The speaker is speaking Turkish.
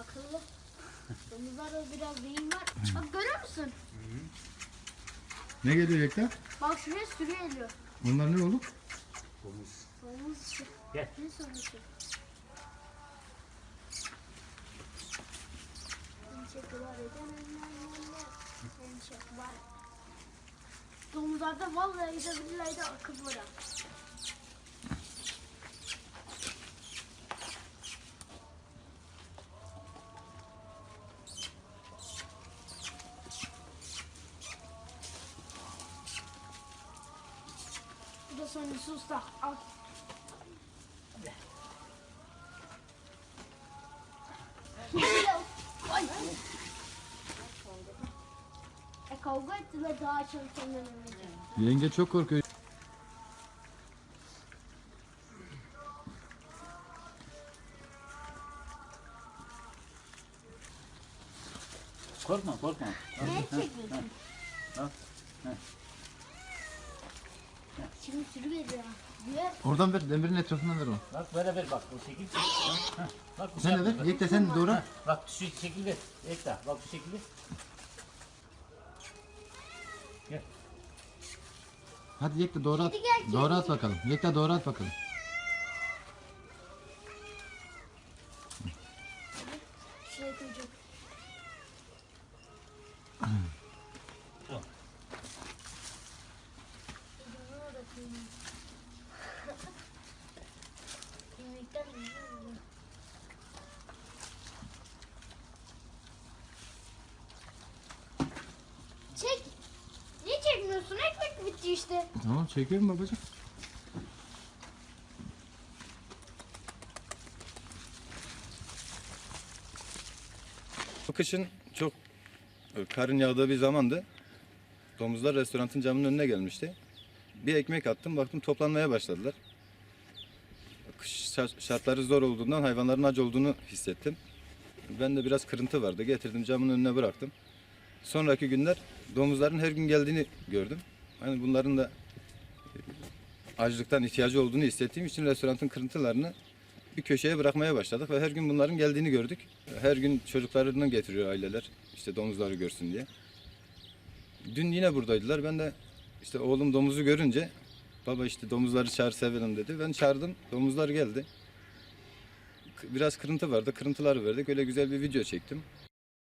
akıllı. Domuzlarda biraz beyin var. Bak görüyor musun? Ne geliyor Yekta? Bak şuraya sürü geliyor. Onlar ne oğlum? Domuz. Domuz işte. Gel. Ne soruyorsun? Domuzlarda vallahi de billahi de akıl var. Ha. Bu da sonuncusu usta. Al. Ay. E kavga ettiler daha çalışanlar. Yenge çok korkuyor. Korkma korkma. Ne çekiyorsun? Al. Diğer Oradan ver, demirin etrafından ver onu. Bak böyle ver bak bu şekil. Bak bu Sen de ver, Yekta sen doğru. Heh, Bak şu şekil ver. Ekta bak şu şekilde. Gel. Hadi Yekta doğru at. Doğru at bakalım. Yekta doğru at bakalım. şuraya koyacağım. Çek. Niye çekmiyorsun? Ekmek bitti işte. Tamam çekiyorum babacığım. Bu kışın çok e, karın yağdığı bir zamandı. Domuzlar restoranın camının önüne gelmişti. Bir ekmek attım baktım toplanmaya başladılar. Şartları zor olduğundan hayvanların aç olduğunu hissettim. Ben de biraz kırıntı vardı. Getirdim camın önüne bıraktım. Sonraki günler domuzların her gün geldiğini gördüm. Hani bunların da e, açlıktan ihtiyacı olduğunu hissettiğim için restoranın kırıntılarını bir köşeye bırakmaya başladık ve her gün bunların geldiğini gördük. Her gün çocuklarını getiriyor aileler işte domuzları görsün diye. Dün yine buradaydılar. Ben de işte oğlum domuzu görünce baba işte domuzları çağır sevelim dedi. Ben çağırdım. Domuzlar geldi. Biraz kırıntı vardı. Kırıntıları verdik. Öyle güzel bir video çektim.